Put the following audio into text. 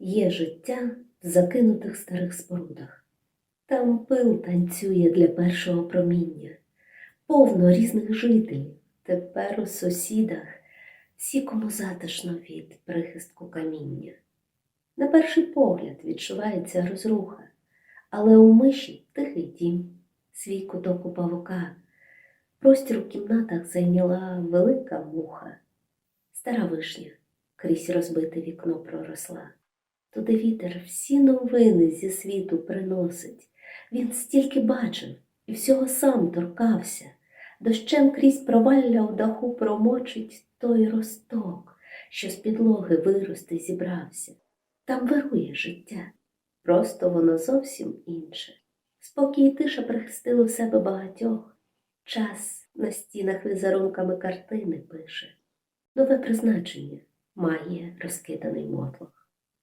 Є життя в закинутих старих спорудах. Там пил танцює для першого проміння, повно різних жителів. Тепер у сусідах всі, кому затишно від прихистку каміння. На перший погляд відчувається розруха, але у миші тихий дім, свій куток у павука. Простір у кімнатах зайняла велика муха. Стара вишня крізь розбите вікно проросла. Туди вітер всі новини зі світу приносить. Він стільки бачив і всього сам торкався. Дощем крізь провалля у даху промочить той росток, що з підлоги вирости зібрався. Там вирує життя, просто воно зовсім інше. Спокій і тиша прихистили в себе багатьох. Час на стінах візерунками картини пише. Нове призначення має розкиданий мотлох.